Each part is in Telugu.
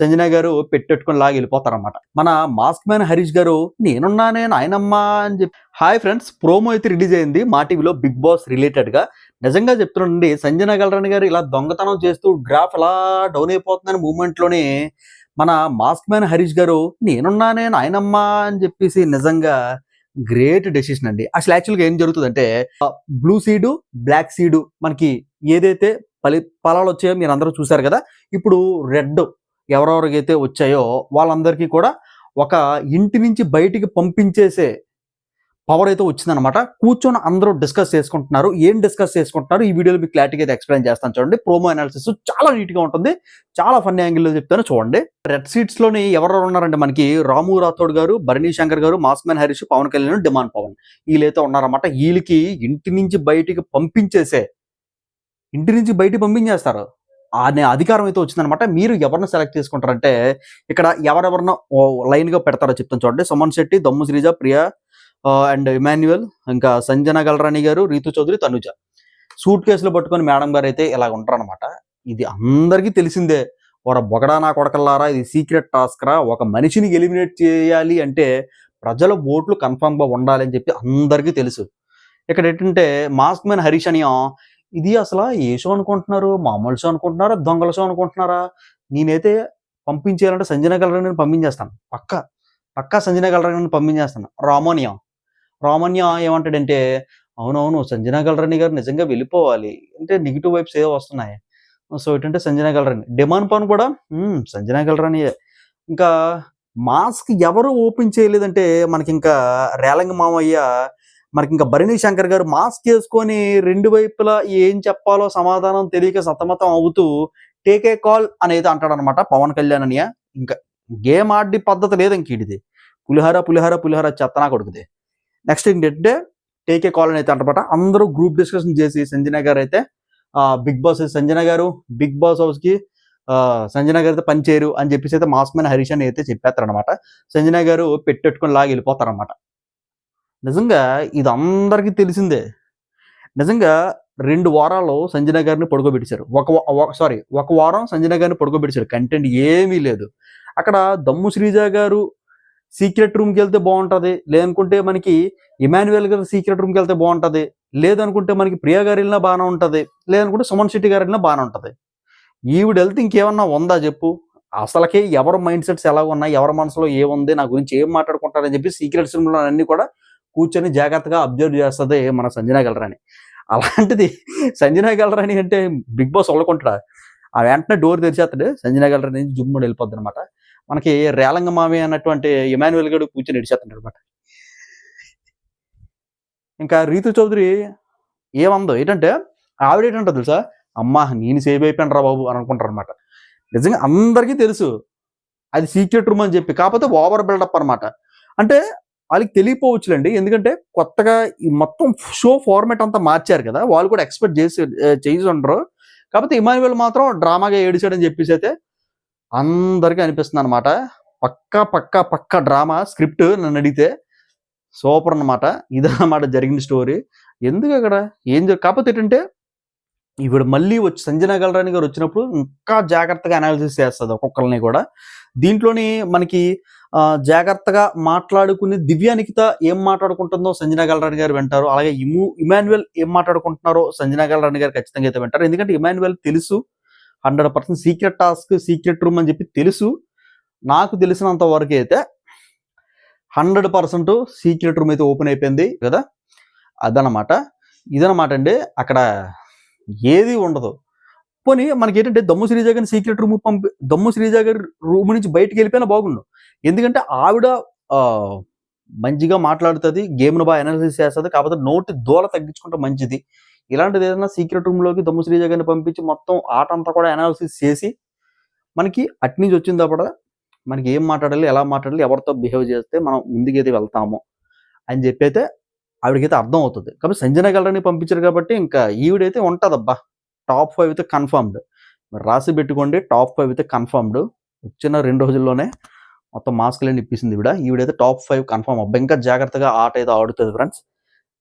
సంజన గారు పెట్టెట్టుకుని లాగి వెళ్ళిపోతారనమాట మన మాస్క్ మ్యాన్ హరీష్ గారు నేనున్నానే నాయనమ్మా అని చెప్పి. హాయ్ ఫ్రెండ్స్ ప్రోమో అయితే రిలీజ్ అయింది. మా టీవీలో బిగ్ బాస్ రిలేటెడ్గా. నిజంగా చెప్తున్నానండి సంజన గల్రాణి గారు ఇలా దొంగతనం చేస్తూ గ్రాఫ్ ఎలా డౌన్ అయిపోతుందని మూమెంట్లోనే మన మాస్క్ మ్యాన్ హరీష్ గారు నేనున్నానే నాయనమ్మా అని చెప్పేసి నిజంగా గ్రేట్ డెసిషన్ అండి. అసలు యాక్చువల్గా ఏం జరుగుతుందంటే బ్లూ సీడు బ్లాక్ సీడు మనకి ఏదైతే ఫలి ఫలాలు వచ్చాయో మీరు అందరూ చూసారు కదా? ఇప్పుడు రెడ్ ఎవరెవరికైతే వచ్చాయో వాళ్ళందరికీ కూడా ఒక ఇంటి నుంచి బయటికి పంపించేసే పవర్ అయితే వచ్చిందనమాట కూర్చొని అందరూ డిస్కస్ చేసుకుంటున్నారు. ఏం డిస్కస్ చేసుకుంటున్నారు? ఈ వీడియోలో మీకు క్లారిటీగా అయితే ఎక్స్ప్లెయిన్ చేస్తాను. చూడండి ప్రోమో అనాలిసిస్ చాలా నీట్గా ఉంటుంది. చాలా ఫన్నీ యాంగిల్లో చెప్తాను. చూడండి. రెడ్ సీట్స్లోని ఎవరెవరు ఉన్నారంటే మనకి? రాము రాథోడ్ గారు భరణి శంకర్ గారు మాస్మెన్ హరీష్ పవన్ కళ్యాణ్ డిమాండ్ పవన్. వీళ్ళైతే ఉన్నారన్నమాట. వీళ్ళకి ఇంటి నుంచి బయటికి పంపించేసే ఇంటి నుంచి బయటికి పంపించేస్తారు. అనే అధికారం అయితే వచ్చిందనమాట మీరు ఎవరిని సెలెక్ట్ చేసుకుంటారంటే ఇక్కడ ఎవరెవరిన లైన్గా పెడతారో చెప్తాను చూడండి. సుమన్ శెట్టి దమ్ము శ్రీజ ప్రియా అండ్ ఇమాన్యువల్ ఇంకా సంజన గల్రాణి గారు రీతు చౌదరి తనుజ. సూట్ కేసులు పట్టుకొని మేడం గారు అయితే ఇలా ఉంటారనమాట ఇది అందరికీ తెలిసిందే. వర బొగడా నా కొడకల్లారా ఇది సీక్రెట్ టాస్క్ రా. ఒక మనిషిని ఎలిమినేట్ చేయాలి అంటే ప్రజల ఓట్లు కన్ఫామ్గా ఉండాలి అని చెప్పి అందరికీ తెలుసు. ఇక్కడ ఏంటంటే మాస్క్ మెన్ హరీష్ అని ఇది అసలు ఏ షో అనుకుంటున్నారు? మామూలు షో అనుకుంటున్నారా? దొంగల షో అనుకుంటున్నారా? నేనైతే పంపించేయాలంటే సంజన గల్రాని నేను పంపించేస్తాను. పక్క. పక్కా సంజన గల్రాని పంపించేస్తాను. రామోనియా. రామోనియా ఏమంటాడంటే అవునవును సంజన గల్రాని గారు నిజంగా వెళ్ళిపోవాలి. అంటే నెగిటివ్ వైబ్స్ ఏదో వస్తున్నాయి. సో ఏంటంటే సంజన గల్రాని డిమాండ్ పన్ కూడా సంజన గల్రాని ఇంకా మాస్క్ ఎవరు ఓపెన్ చేయలేదంటే మనకి ఇంకా రేలంగ మామయ్య మనకి ఇంకా భరణి శంకర్ గారు మాస్క్ వేసుకొని రెండు వైపులా ఏం చెప్పాలో సమాధానం తెలియక సతమతం అవుతూ టేకే కాల్ అనేది అంటాడనమాట పవన్ కళ్యాణ్ అనియ. ఇంకా గేమ్ ఆడి పద్ధతి లేదు ఇంక ఈడిది. పులిహార పులిహార పులిహార చెత్తనా కొడుకుది. నెక్స్ట్ ఏంటంటే టేకే కాల్ అని అయితే అంటమాట. అందరూ గ్రూప్ డిస్కషన్ చేసి సంజన గారు అయితే బిగ్ బాస్ సంజన గారు బిగ్ బాస్ హౌస్కి సంజన గారు అయితే పనిచేయరు అని చెప్పేసి అయితే మాస్క్ మ్యాన్ హరీష్ అని అయితే చెప్పేస్తారనమాట సంజన గారు పెట్టెట్టుకొని లాగి వెళ్ళిపోతారనమాట నిజంగా ఇది అందరికీ తెలిసిందే. నిజంగా రెండు వారాలు సంజన గారిని పడుకోబెట్టారు ఒక సారీ ఒక వారం సంజన గారిని పడుకోబెట్టారు కంటెంట్ ఏమీ లేదు. అక్కడ దమ్ము శ్రీజ గారు సీక్రెట్ రూమ్కి వెళ్తే బాగుంటుంది. లేదనుకుంటే మనకి ఇమాన్యువల్ గారు సీక్రెట్ రూమ్కి వెళ్తే బాగుంటుంది. లేదనుకుంటే మనకి ప్రియా గారు వెళ్ళినా బాగానే ఉంటుంది. లేదనుకుంటే సుమన్ శెట్టి గారు వెళ్ళినా బాగానే ఉంటుంది. ఈవిడ వెళ్తే ఇంకేమన్నా ఉందా చెప్పు? అసలకే ఎవరి మైండ్ సెట్స్ ఎలా ఉన్నాయి ఎవరి మనసులో ఏముంది? నా గురించి ఏం మాట్లాడుకుంటారని చెప్పి సీక్రెట్ రూమ్లో అన్ని కూడా కూర్చొని జాగ్రత్తగా అబ్జర్వ్ చేస్తుంది మన సంజనా గలరాని. అలాంటిది సంజనా గలరాని అంటే బిగ్ బాస్ వల్లకుంటాడా ఆ వెంటనే డోర్ తెరిచేస్తాడు సంజనా గలరాని జుమ్ముడు వెళ్ళిపోద్ది అనమాట మనకి రేలంగ మామి అన్నటువంటి ఇమాన్యువల్ గడు కూర్చొని ఇడిచేస్తాడు అనమాట ఇంకా రీతు చౌదరి ఏమందో ఏంటంటే ఆవిడ ఏంటంటే తెలుసా? అమ్మా నేను సేవ్ అయిపోయాను రా బాబు అని అనుకుంటారు అనమాట నిజంగా అందరికీ తెలుసు అది సీక్రెట్ రూమ్ అని చెప్పి కాకపోతే ఓవర్ బిల్డప్ అనమాట అంటే వాళ్ళకి తెలియపోవచ్చులండి. ఎందుకంటే కొత్తగా ఈ మొత్తం షో ఫార్మాట్ అంతా మార్చారు కదా. వాళ్ళు కూడా ఎక్స్పెక్ట్ చేసి చేసి ఉండరు. కాకపోతే ఇమాన్యువల్ మాత్రం డ్రామాగా ఏడిచాడని చెప్పేసి అయితే అందరికీ అనిపిస్తుంది అనమాట పక్కా పక్కా పక్క డ్రామా స్క్రిప్ట్ నన్ను అడిగితే సూపర్ అన్నమాట. ఇదన్నమాట జరిగిన స్టోరీ. ఎందుకు అక్కడ? ఏం కాకపోతే ఏంటంటే ఈవిడ మళ్ళీ వచ్చి సంజన గలరాణి గారు వచ్చినప్పుడు ఇంకా జాగ్రత్తగా అనాలిసిస్ చేస్తుంది ఒక్కొక్కరిని కూడా. దీంట్లోని మనకి జాగ్రత్తగా మాట్లాడుకుని దివ్యానికిత ఏం మాట్లాడుకుంటుందో సంజన గల్రాణి గారు వింటారు. అలాగే ఇము ఇమాన్యువల్ ఏం మాట్లాడుకుంటున్నారో సంజన గల్రాణి గారు ఖచ్చితంగా అయితే వింటారు. ఎందుకంటే ఇమాన్యువల్ తెలుసు. Hundred percent secret task secret room అని చెప్పి తెలుసు. నాకు తెలిసినంత వరకు అయితే హండ్రెడ్ పర్సెంట్ సీక్రెట్ రూమ్ అయితే ఓపెన్ అయిపోయింది కదా. అదనమాట ఇదనమాట అండి. అక్కడ ఏది ఉండదు. పోనీ మనకి ఏంటంటే దమ్ము శ్రీజాగర్ గారిని సీక్రెట్ రూమ్ పంపి దమ్ము శ్రీజా గారి రూమ్ నుంచి బయటకు వెళ్ళిపోయినా బాగుండు. ఎందుకంటే ఆవిడ మంచిగా మాట్లాడుతుంది గేమ్ను బాగా అనాలిసిస్ చేస్తుంది కాకపోతే నోటి దూల తగ్గించుకుంటే మంచిది. ఇలాంటిది ఏదైనా సీక్రెట్ రూమ్లోకి దమ్ము శ్రీజ గారిని పంపించి మొత్తం ఆట అంతా కూడా అనాలిసిస్ చేసి మనకి అట్నుంచి వచ్చింది తప్పడ మనకి ఏం మాట్లాడాలి ఎలా మాట్లాడాలి ఎవరితో బిహేవ్ చేస్తే మనం ముందుకైతే వెళ్తాము అని చెప్పి అయితే ఆవిడకైతే అర్థం అవుతుంది. కాబట్టి సంజన గల్లని పంపించారు కాబట్టి ఇంకా ఈవిడైతే ఉంటుందబ్బా. టాప్ ఫైవ్ అయితే కన్ఫర్మ్డ్ రాసి పెట్టుకోండి టాప్ ఫైవ్ అయితే కన్ఫర్మ్డ్ వచ్చిన రెండు రోజుల్లోనే మొత్తం మాస్క్లన్నీ ఇప్పిస్తుంది ఈవిడ. ఈవిడైతే టాప్ ఫైవ్ కన్ఫర్మ్ అబ్బా ఇంకా జాగ్రత్తగా ఆట అయితే ఆడుతుంది ఫ్రెండ్స్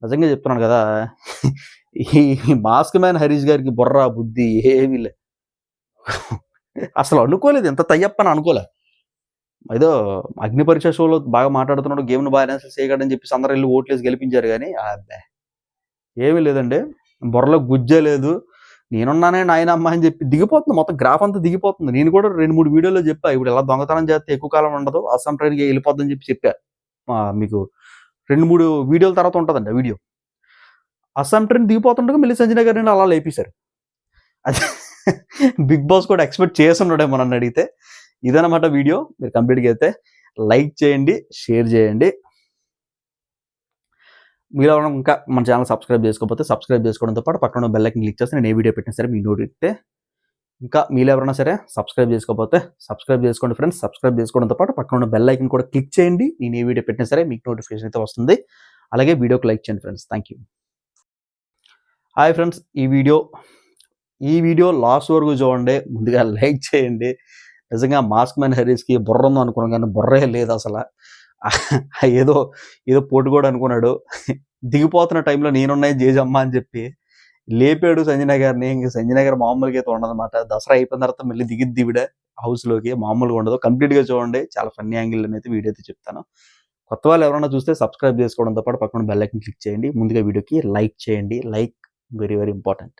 నిజంగా చెప్తున్నాను కదా ఈ మాస్క్ మ్యాన్ హరీష్ గారికి బుర్ర బుద్ధి ఏమీ లే. అసలు అనుకోలేదు ఎంత తయ్యప్ప అని అనుకోలే. ఏదో అగ్ని పరీక్ష షోలో బాగా మాట్లాడుతున్నాడు గేమ్ను బాగా అనాలిసిస్ చేయగలని చెప్పేసి అందరూ వెళ్ళి ఓట్లేసి గెలిపించారు కానీ అబ్బే. ఏమీ లేదండి. బుర్రలో గుజ్జే లేదు. నేనున్నానే నాయనమ్మ అని చెప్పి దిగిపోతుంది. మొత్తం గ్రాఫ్ అంతా దిగిపోతుంది. నేను కూడా రెండు మూడు వీడియోలో చెప్పా ఇప్పుడు ఎలా దొంగతనం చేస్తే ఎక్కువ కాలం ఉండదు అస్సాం ట్రైన్కి వెళ్ళిపోద్దని చెప్పి చెప్పా. మీకు రెండు మూడు వీడియోల తర్వాత ఉంటుందండి ఆ వీడియో. అస్సాం ట్రైన్ దిగిపోతుండగా మళ్ళీ సంజయ్ నేను అలా లేపేశారు. అది బిగ్ బాస్ కూడా ఎక్స్పెక్ట్ చేస్తున్నాడే మనం అడిగితే. ఇదనమాట వీడియో. మీరు కంప్లీట్గా అయితే లైక్ చేయండి షేర్ చేయండి. మీరు ఎవరైనా ఇంకా మన ఛానల్ సబ్స్క్రైబ్ చేసుకోకపోతే సబ్స్క్రైబ్ చేసుకోవడంతో పాటు పక్కన ఉన్న క్లిక్ చేస్తే నేను ఏ వీడియో పెట్టినా సరే మీ నోటితే ఇంకా మీరు ఎవరైనా సరే సబ్స్క్రైబ్ చేసుకోకపోతే సబ్స్క్రైబ్ చేసుకోండి ఫ్రెండ్స్. సబ్స్క్రైబ్ చేసుకోవడంతో పాటు పక్కన ఉన్న బెల్ ఐకన్ కూడా క్లిక్ చేయండి. నేను ఏ వీడియో పెట్టినా సరే మీకు నోటిఫికేషన్ అయితే వస్తుంది. అలాగే వీడియోకి లైక్ చేయండి friends. Thank you hi friends ఈ వీడియో ఈ వీడియో లాస్ట్ వరకు చూడండి. ముందుగా లైక్ చేయండి. నిజంగా మాస్క్ మ్యాన్ హరీస్కి బుర్ర ఉందో అనుకున్నాం కానీ బుర్రే లేదు అసలు. ఏదో ఏదో పోటు కూడా అనుకున్నాడు. దిగిపోతున్న టైంలో నేనున్నాయి జేజమ్మ అని చెప్పి లేపాడు సంజయ్ గారిని. ఇంక సంజయ్ గారు మామూలుగా అయితే ఉండదన్నమాట. దసరా అయిపోయిన తర్వాత మళ్ళీ దిగి దివిడ హౌస్లోకి. మామూలుగా ఉండదు. కంప్లీట్గా చూడండి. చాలా ఫన్నీ యాంగిల్ అయితే వీడియో అయితే చెప్తాను. కొత్త వాళ్ళు ఎవరైనా చూస్తే సబ్స్క్రైబ్ చేసుకోవడంతో పాటు పక్కన బెల్లైకన్ క్లిక్ చేయండి. ముందుగా వీడియోకి లైక్ చేయండి. Like very very important